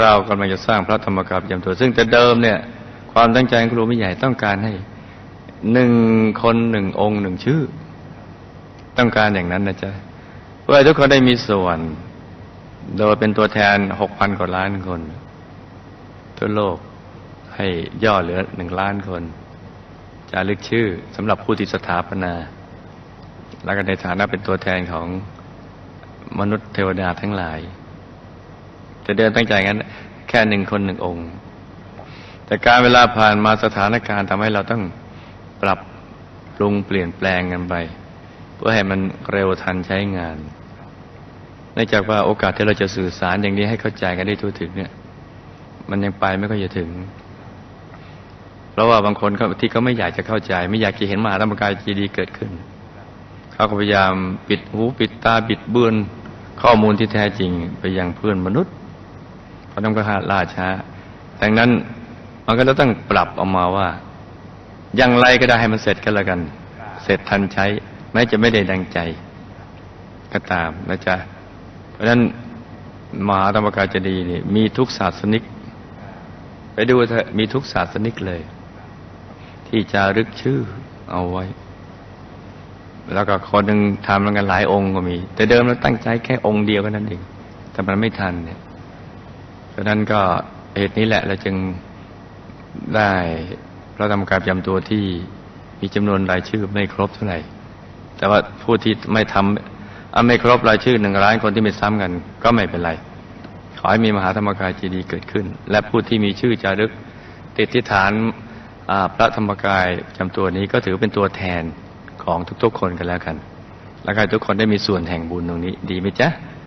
เรากำลังจะสร้างพระธรรมกายประจำตัว ซึ่งแต่เดิมเนี่ย ความตั้งใจของครูไม่ใหญ่ต้องการให้หนึ่งคนหนึ่งองค์หนึ่งชื่อ ต้องการอย่างนั้นนะจ๊ะเพื่อทุกคนได้มีส่วน โดยเป็นตัวแทนหกพันกว่าล้านคน ทั่วโลกให้ย่อเหลือหนึ่งล้านคนจะลึกชื่อสำหรับผู้ที่สถาปนา แล้วก็ในฐานะเป็นตัวแทนของมนุษย์เทวดาทั้งหลาย แต่เดินตั้งใจงั้น แค่หนึ่งคนหนึ่งองค์ แต่การเวลาผ่านมาสถานการณ์ทำให้เราต้องปรับปรุงเปลี่ยนแปลงกันไป เพื่อให้มันเร็วทันใช้งานเนื่องจากว่าโอกาสที่เราจะสื่อสารอย่างนี้ให้เข้าใจกันได้ทั่วถึงเนี่ย มันยังไปไม่ค่อยจะถึง เพราะว่าบางคนที่เขาไม่อยากจะเข้าใจ ไม่อยากจะเห็นมหาธรรมกายจีดีเกิดขึ้นเขาก็พยายามปิดหูปิดตาปิดเบือนข้อมูลที่แท้จริงไปยังเพื่อนมนุษย์ เราะนั้นก็หาล่าช้าดังนั้นมันก็จะต้องปรับออกมาว่า อย่างไรก็ได้ให้มันเสร็จกันแล้วกัน เสร็จทันใช้ แม้จะไม่ได้ดังใจ ก็ตามนะจ๊ะเพราะฉะนั้นมหาธรรมกายเจดีนี่มีทุกศาสนิก ไปดูเถอะมีทุกศาสนิกเลย ที่จะรึกชื่อเอาไว้ แล้วก็คนหนึ่งทำแล้วกันหลายองค์ก็มี แต่เดิมเราตั้งใจแค่องค์เดียวก็นั้นเองแต่มันไม่ทันเนี่ย ราะฉะนั้นก็เหตุนี้แหละเราจึงได้พระธรรมกายปรจำตัวที่มีจำนวนรายชื่อไม่ครบเท่าไหร่ แต่ว่าผู้ที่ไม่ทำอะไม่ครบรายชื่อหนึ่งล้านคนที่ไม่ซ้ำกัน ก็ไม่เป็นไร ขอให้มีมหาธรรมกายเจดีเกิดขึ้น และผู้ที่มีชื่อจารึก ติดที่ฐานพระธรรมกายจำตัวนี้ก็ถือเป็นตัวแทนของทุกๆคนกันแล้วกัน แล้วก็ให้ทุกคนได้มีส่วนแห่งบุญตรงนี้ ดีไหมจ๊ะ